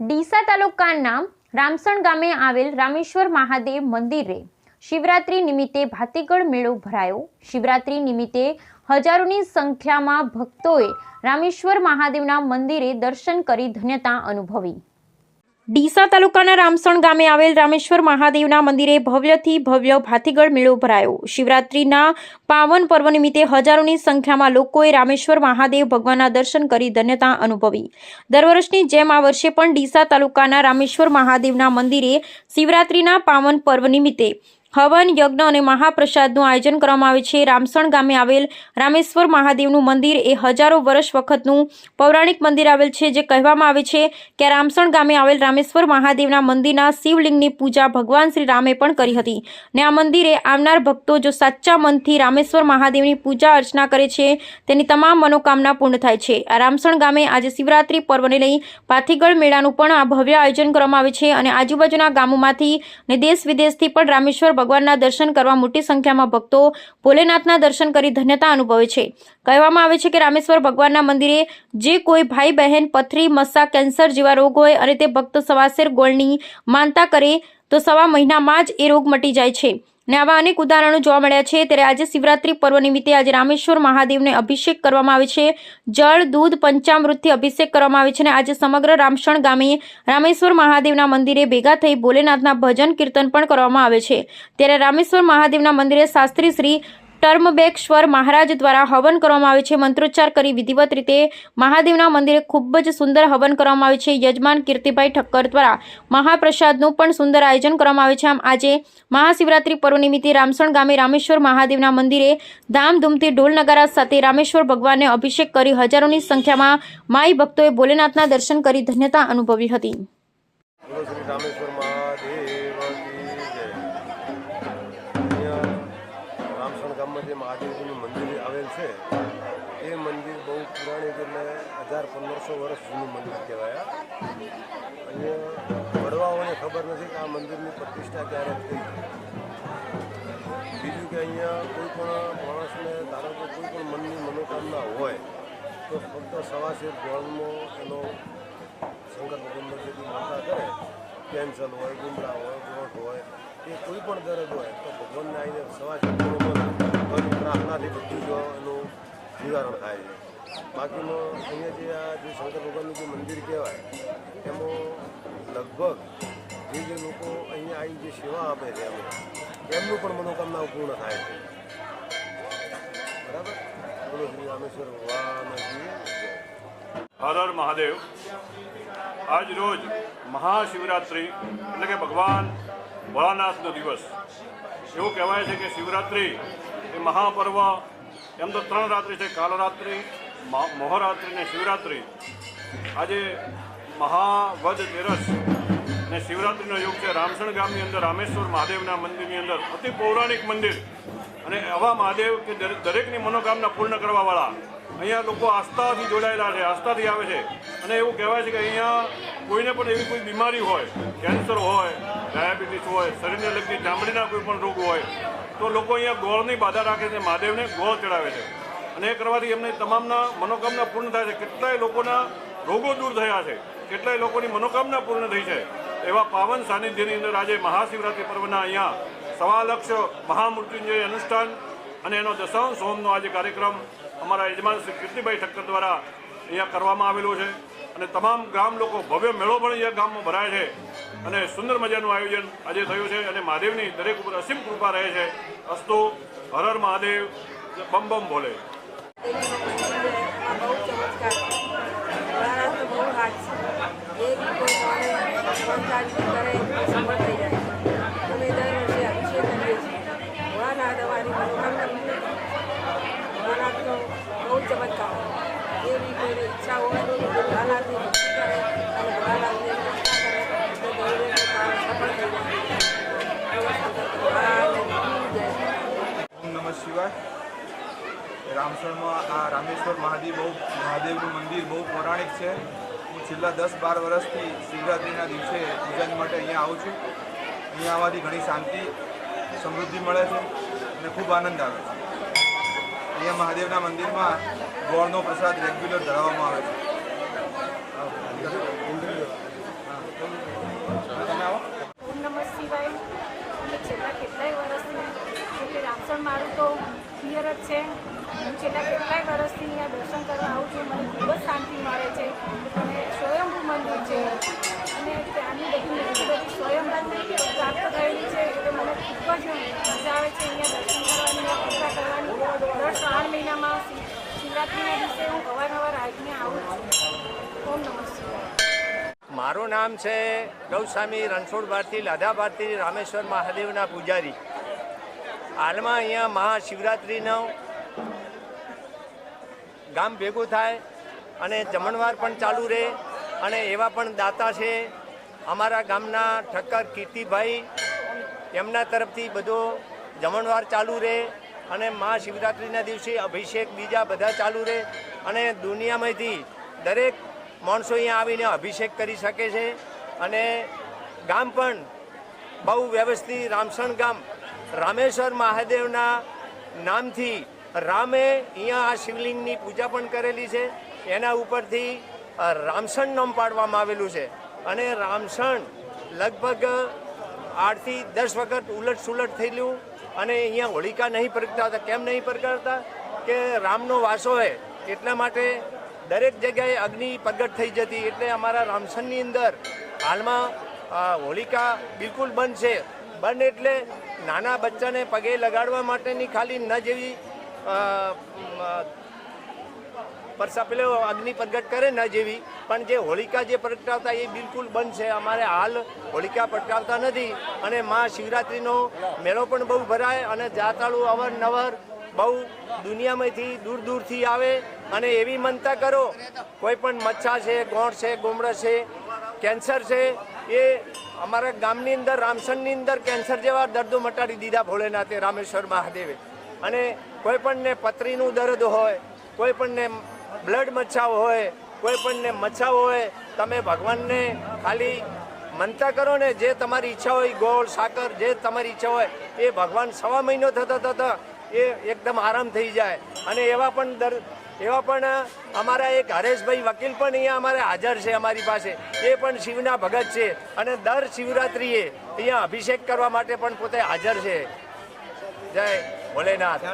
ડીસા તાલુકાના રામસણ ગામે આવેલ રામેશ્વર મહાદેવ મંદિરે શિવરાત્રી નિમિત્તે ભાતીગળ મેળો ભરાયો. શિવરાત્રી નિમિત્તે હજારોની સંખ્યામાં ભક્તોએ રામેશ્વર મહાદેવના મંદિરે દર્શન કરી ધન્યતા અનુભવી. ડીસા તાલુકાના રામસણ ગામે આવેલ રામેશ્વર મહાદેવના મંદિરે ભવ્યથી ભવ્ય ભાતીગળ મેળો ભરાયો. શિવરાત્રીના પાવન પર્વ નિમિત્તે હજારોની સંખ્યામાં લોકોએ રામેશ્વર મહાદેવ ભગવાનના દર્શન કરી ધન્યતા અનુભવી. દર વર્ષની જેમ આ વર્ષે પણ ડીસા તાલુકાના રામેશ્વર મહાદેવના મંદિરે શિવરાત્રીના પાવન પર્વ નિમિત્તે હવન યજ્ઞ અને મહાપ્રસાદનું આયોજન કરવામાં આવે છે. રામસણ ગામે આવેલ રામેશ્વર મહાદેવનું મંદિર એ હજારો વર્ષ વખતનું પૌરાણિક મંદિર આવેલ છે, જે કહેવામાં આવે છે કે રામસણ ગામે આવેલ રામેશ્વર મહાદેવના મંદિરના શિવલિંગની પૂજા ભગવાન શ્રી રામે પણ કરી હતી ને આ મંદિરે આવનાર ભક્તો જો સાચા મનથી રામેશ્વર મહાદેવની પૂજા અર્ચના કરે છે, તેની તમામ મનોકામના પૂર્ણ થાય છે. આ રામસણ ગામે આજે શિવરાત્રી પર્વને લઈ પાથીગળ મેળાનું પણ આ ભવ્ય આયોજન કરવામાં આવે છે અને આજુબાજુના ગામોમાંથી ને દેશ વિદેશથી પણ રામેશ્વર ભગવાનના દર્શન કરવા મોટી સંખ્યામાં ભક્તો ભોલેનાથના દર્શન કરી ધન્યતા અનુભવે છે. કહેવામાં આવે છે કે રામેશ્વર ભગવાનના મંદિરે જે કોઈ ભાઈ બહેન, પથરી, મસ્સા, કેન્સર જેવા રોગ હોય અને તે ભક્ત સવાસેર ગોળની માનતા કરે તો સવા મહિનામાં જ એ રોગ મટી જાય છે. ને આવા અનેક ઉદાહરણો જોવા મળ્યા છે. ત્યારે આજે શિવરાત્રી પર્વ નિમિત્તે આજે રામેશ્વર મહાદેવને અભિષેક કરવામાં આવે છે. જળ, દૂધ, પંચામૃતથી અભિષેક કરવામાં આવે છે અને આજે સમગ્ર રામસણ ગામે રામેશ્વર મહાદેવના મંદિરે ભેગા થઈ ભોલેનાથના ભજન કીર્તન પણ કરવામાં આવે છે. ત્યારે રામેશ્વર મહાદેવના મંદિરે શાસ્ત્રી શ્રી ટર્મબેકશ્વર મહારાજ દ્વારા હવન કરવામાં આવે છે. મંત્રોચ્ચાર કરી વિધિવત રીતે મહાદેવના મંદિરે ખૂબ જ સુંદર હવન કરવામાં આવે છે. યજમાન કીર્તિભાઈ ઠક્કર દ્વારા મહાપ્રસાદનું પણ સુંદર આયોજન કરવામાં આવે છે. આમ આજે મહાશિવરાત્રિ પર્વ નિમિત્તે રામસણ ગામે રામેશ્વર મહાદેવના મંદિરે ધામધૂમથી ઢોલ નગારા સાથે રામેશ્વર ભગવાનને અભિષેક કરી હજારોની સંખ્યામાં માઈ ભક્તોએ ભોલેનાથના દર્શન કરી ધન્યતા અનુભવી હતી. મંદિર આવેલ છે, એ મંદિર બહુ પુરાણિક એટલે હજાર પંદરસો વર્ષ જૂનું મંદિર કહેવાય. અને વડવાઓને ખબર નથી કે આ મંદિરની પ્રતિષ્ઠા ક્યારે થઈ. બીજું કે અહીંયા કોઈ પણ માણસને, ધારો કે કોઈ પણ મનની મનોકામના હોય, તો ફક્ત સવાસેર ગોળમાં એનો શંકર ભગવાનનો જે માતા કરે કેન્સલ હોય ગુંડા હોય ગોઠ હોય, એ કોઈ પણ દરજ હોય, તો ભગવાનને આવીને સવા શક્તિનો પ્રાર્થનાથી બધું જો એનું નિવારણ થાય છે બાકીમાં અહીંયા જે આ જે શંકર ભગવાનનું જે મંદિર કહેવાય એમાં લગભગ જે જે લોકો અહીંયા આવી જે સેવા આપે છે એમને એમનું પણ મનોકામના પૂર્ણ થાય છે બરાબર બોલો શ્રી રામેશ્વર હર હર મહાદેવ. આજ રોજ મહાશિવરાત્રિ, એટલે કે ભગવાન ભોળાનાથનો દિવસ. એવું કહેવાય છે કે શિવરાત્રિ એ મહાપર્વ એમ તો ત્રણ રાત્રિ છે, કાલરાત્રિ, મહા- મોહરાત્રિ ને શિવરાત્રિ. આજે મહાવદ તેરસ ને શિવરાત્રિનો યુગ છે. રામસણ ગામની અંદર, રામેશ્વર મહાદેવના મંદિરની અંદર અતિ પૌરાણિક મંદિર. અને આવા મહાદેવ કે દરેક- દરેકની મનોકામના પૂર્ણ કરવાવાળા અહીંયા લોકો આસ્થાથી જોડાયેલા છે, આસ્થાથી આવે છે. અને એવું કહેવાય છે કે અહીંયા કોઈને પણ એવી કોઈ બીમારી હોય, કેન્સર હોય, ડાયાબિટીસ હોય, શરીરને લગતી ચામડીના કોઈ પણ રોગ હોય, તો લોકો અહીંયા ગોળની બાધા રાખે છે, મહાદેવને ગોળ ચડાવે છે. અને એ કરવાથી એમને તમામના મનોકામના પૂર્ણ થાય છે. કેટલાય લોકોના રોગો દૂર થયા છે, કેટલાય લોકોની મનોકામના પૂર્ણ થઈ છે. એવા પાવન સાનિધ્યની અંદર આજે મહાશિવરાત્રિ પર્વના અહીંયા સવા લક્ષ મહામૃત્યુંજય અનુષ્ઠાન અને એનો દશાંશ હોમનો આજે કાર્યક્રમ અમારા યજમાન શ્રી કીર્તિભાઈ ઠક્કર દ્વારા અહીંયા કરવામાં આવેલું છે. અને તમામ ગામ લોકો ભવ્ય મેળો પણ અહીંયા ગામમાં ભરાય છે. અને સુંદર મજાનું આયોજન આજે થયું છે અને મહાદેવની દરેક ઉપર અસીમ કૃપા રહે છે. અસ્તો, હર હર મહાદેવ, બમ બમ ભોલે. બહુ એ બી ઈચ્છા હોય તો ભોળાનાથની ભક્તિ કરે અને ભોળાનાથની પ્રાર્થના કરે તો દરેક સફળ થઈ જાય બોલો શંકર ભગવાન કી જય ઓમ નમઃ શિવાય. રામસરમાં આ રામેશ્વર મહાદેવ બહુ મહાદેવનું મંદિર બહુ પૌરાણિક છે. હું છેલ્લા દસ બાર વર્ષથી શિવરાત્રિના દિવસે પૂજન માટે અહીંયા આવું છું. અહીંયા આવવાથી ઘણી શાંતિ, સમૃદ્ધિ મળે છે અને ખૂબ આનંદ આવે છે. અહીંયા મહાદેવના મંદિરમાં ગોળનો પ્રસાદ રેગ્યુલર ધરાવવામાં આવે છે. કેટલાય વર્ષથી રામસણ મારું તો ક્લિયર જ છે. હું છેલ્લા કેટલાય વર્ષથી અહીંયા દર્શન કરવા આવું છું. મને ખૂબ જ શાંતિ મળે છે. અને સ્વયંભૂ મંદિર છે. મહિનામાં શિવરાત્રિના દિવસે હું અવારનવાર આવીને આવું છું. ઓમ નમઃ મારું નામ છે ગૌસ્વામી રણછોડ ભારતી લાધા રામેશ્વર મહાદેવના પૂજારી. હાલમાં અહીંયા મહાશિવરાત્રિનો ગામ ભેગું થાય અને જમણવાર પણ ચાલુ રહે અને એવા પણ દાતા છે અમારા ગામના ઠક્કર કીર્તિભાઈ. એમના તરફથી બધો જમણવાર ચાલુ રહે અને મહાશિવરાત્રિના દિવસે અભિષેક બીજા બધા ચાલુ રહે અને દુનિયામાંથી દરેક માણસો અહીંયા આવીને અભિષેક કરી શકે છે. અને ગામ પણ બહુ વ્યવસ્થિત રામસણ ગામ રામેશ્વર મહાદેવના નામથી રામે અહીંયા આ શિવલિંગની પૂજા પણ કરેલી છે. એના ઉપરથી રામસણ નામ પાડવામાં આવેલું છે. અને રામસણ લગભગ આઠથી દસ વખત ઉલટ સુલટ થયેલું અને અહીંયા હોળિકા નહીં પ્રગટાવતા કેમ નહીં પ્રગટાવતા કે રામનો વાસો હોય એટલા માટે દરેક જગ્યાએ અગ્નિ પ્રગટ થઈ જતી. એટલે અમારા રામસનની અંદર હાલમાં હોળિકા હોલિકા બિલકુલ બંધ છે. બંધ એટલે નાના બચ્ચાને પગે લગાડવા માટેની ખાલી ન જેવી પરસા પેલો અગ્નિ પ્રગટ કરે, ન જેવી. પણ જે હોલિકા જે પ્રગટાવતા એ બિલકુલ બંધ છે. અમારે હાલ હોલિકા પ્રગટાવતા નથી અને મા શિવરાત્રિનો મેળો પણ બહુ ભરાય અને જાતાળુ અવારનવાર બહુ દુનિયામાંથી દૂર દૂરથી આવે અને એવી મનતા કરો, કોઈ પણ મચ્છા છે ગોળ છે, ગુમડા છે, કેન્સર છે, એ અમારા ગામની અંદર રામસણની અંદર કેન્સર જેવા દર્દો મટાડી દીધા ભોળેનાથે રામેશ્વર મહાદેવે. અને કોઈ પણને પથરીનું દર્દ હોય, કોઈ પણને બ્લડ મચ્છાઓ હોય કોઈ પણને મચાવો હોય, તમે ભગવાનને ખાલી મનતા કરો ને જે તમારી ઈચ્છા હોય, ગોળ, સાકર, જે તમારી ઈચ્છા હોય, એ ભગવાન સવા મહિનો થતા થતા એ એકદમ આરામ થઈ જાય. અને એવા પણ દર, એવા પણ અમારા એક હરેશભાઈ વકીલ પણ અહીંયા અમારે હાજર છે અમારી પાસે. એ પણ શિવના ભગત છે અને દર શિવરાત્રિએ અહીંયા અભિષેક કરવા માટે પણ પોતે હાજર છે. જય ભોલેનાથ.